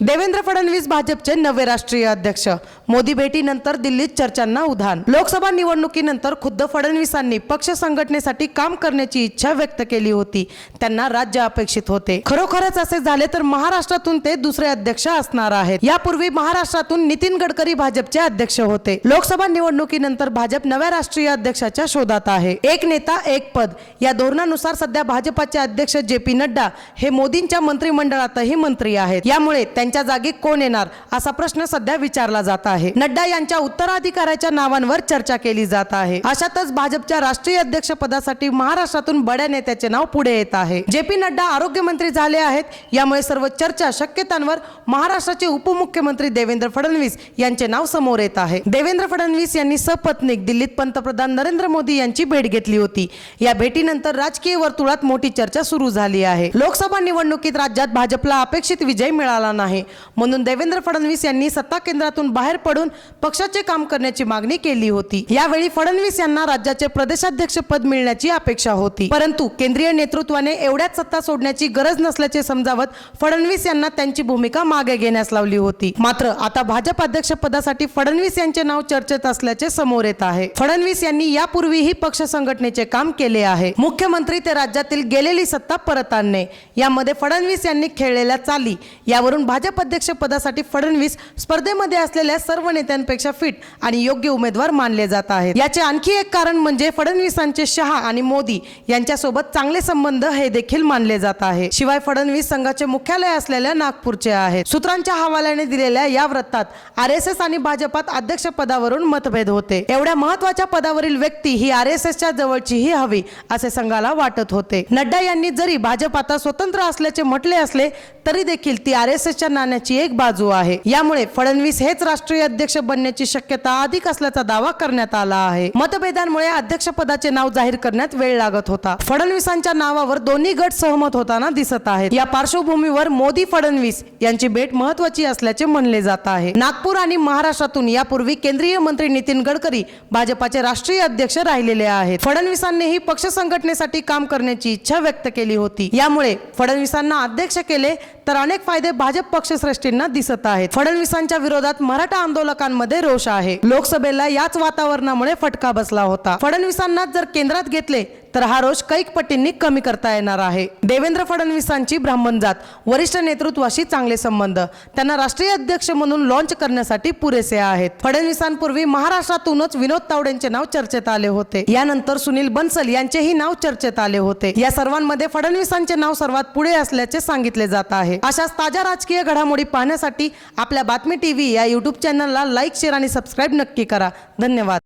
देवेंद्र फडणवीस भाजपचे नवे राष्ट्रीय अध्यक्ष. मोदी भेटीनंतर दिल्लीत चर्चांना उधाण. लोकसभा निवडणुकीनंतर खुद्द फडणवीसांनी पक्ष संघटनेसाठी काम करण्याची इच्छा व्यक्त केली होती. त्यांना राज्य अपेक्षित होते. खरोखरच असे झाले तर महाराष्ट्रातून ते दुसरे अध्यक्ष असणार आहेत. यापूर्वी महाराष्ट्रातून नितीन गडकरी भाजपचे अध्यक्ष होते. लोकसभा निवडणुकीनंतर भाजप नव्या राष्ट्रीय अध्यक्षाच्या शोधात आहे. एक नेता एक पद. या धोरणानुसार सध्या भाजपाचे अध्यक्ष जे पी नड्डा हे मोदींच्या मंत्रिमंडळातही मंत्री आहेत. यामुळे त्यांच्या जागी कोण येणार असा प्रश्न सध्या विचारला जात आहे. नड्डा यांच्या उत्तराधिकाऱ्याच्या नावांवर चर्चा केली जात आहे. अशातच भाजपच्या राष्ट्रीय अध्यक्ष पदासाठी महाराष्ट्रातून बड्या नेत्याचे नाव पुढे येत आहे. जे पी नड्डा आरोग्यमंत्री झाले आहेत. यामुळे सर्व चर्चा शक्यतांवर महाराष्ट्राचे उपमुख्यमंत्री देवेंद्र फडणवीस यांचे नाव समोर येत आहे. देवेंद्र फडणवीस यांनी सपत्नीक दिल्लीत पंतप्रधान नरेंद्र मोदी यांची भेट घेतली होती. या भेटीनंतर राजकीय वर्तुळात मोठी चर्चा सुरू झाली आहे. लोकसभा निवडणुकीत राज्यात भाजपला अपेक्षित विजय मिळाला नाही. म्हणून देवेंद्र फडणवीस यांनी सत्ता केंद्रातून बाहेर पडून पक्षाचे काम करण्याची मागणी केली होती. यावेळी फडणवीस यांना राज्याचे प्रदेशाध्यक्ष पद मिळण्याची अपेक्षा होती. परंतु केंद्रीय नेतृत्वाने एवढ्याच सत्ता सोडण्याची गरज नसल्याचे समजावत फडणवीस यांना त्यांची भूमिका मागे घेण्यास लावली होती. मात्र आता भाजप अध्यक्ष पदासाठी फडणवीस यांचे नाव चर्चेत असल्याचे समोर येत आहे. फडणवीस यांनी यापूर्वीही पक्ष संघटनेचे काम केले आहे. मुख्यमंत्री ते राज्यातील गेलेली सत्ता परत आणणे. यामध्ये फडणवीस यांनी खेळलेल्या चाली यावरून भाजप पदासाठी फडणवीस स्पर्धेमध्ये असलेल्या सर्व नेत्यांपेक्षा फिट आणि योग्य उमेदवार मानले जात आहेत. याचे आणखी एक कारण म्हणजे फडणवीसांचे शहा आणि मोदी यांच्यासोबत चांगले संबंध हे देखील मानले जात आहे. शिवाय फडणवीस संघाचे मुख्यालय असलेल्या नागपूरचे आहे सूत्रांच्या हवाल्याने दिलेल्या या वृत्तात आर एस एस आणि भाजपात अध्यक्ष पदावरून मतभेद होते. एवढ्या महत्त्वाच्या पदावरील व्यक्ती ही आर एस एसच्या जवळचीही हवी असे संघाला वाटत होते. नड्डा यांनी जरी भाजप आता स्वतंत्र असल्याचे म्हटले असले तरी देखील ती आर एस एसच्या नाण्याची एक बाजू आहे. यामुळे फडणवीस हेच राष्ट्रीय अध्यक्ष बनण्याची शक्यता अधिक असल्याचा दावा करण्यात आला आहे. मतभेदांमुळे अध्यक्षपदाचे नाव जाहीर करण्यात वेळ लागत होता. फडणवीसांच्या नावावर दोन्ही गट सहमत होताना दिसत आहेत. या पार्श्वभूमीवर मोदी फडणवीस यांची भेट महत्वाची असल्याचे म्हणले जात आहे. नागपूर आणि महाराष्ट्रातून यापूर्वी केंद्रीय मंत्री नितीन गडकरी भाजपाचे राष्ट्रीय अध्यक्ष राहिलेले आहेत. फडणवीसांनीही पक्ष संघटनेसाठी काम करण्याची इच्छा व्यक्त केली होती. यामुळे फडणवीसांना अध्यक्ष केले तर अनेक फायदे भाजप पक्ष पक्षश्रेष्ठींना दिसत आहेत. फडणवीसांच्या विरोधात मराठा आंदोलकांमध्ये रोष आहे. लोकसभेला याच वातावरणामुळे फटका बसला होता. फडणवीसांना जर केंद्रात घेतले तर हा रोष कैक पटींनी कमी करता येणार आहे. देवेंद्र फडणवीसांची ब्राह्मण जात वरिष्ठ नेतृत्वाशी चांगले संबंध त्यांना राष्ट्रीय अध्यक्ष म्हणून लॉन्च करण्यासाठी पुरेसे आहेत. फडणवीसांपूर्वी महाराष्ट्रातूनच विनोद तावडेंचे नाव चर्चेत आले होते. यानंतर सुनील बन्सल यांचेही नाव चर्चेत आले होते. या सर्वांमध्ये फडणवीसांचे नाव सर्वात पुढे असल्याचे सांगितले जात आहे. अशाच ताज्या राजकीय घडामोडी पाहण्यासाठी आपल्या बातमी टीव्ही या युट्यूब चॅनलला लाईक शेअर आणि सबस्क्राईब नक्की करा. धन्यवाद.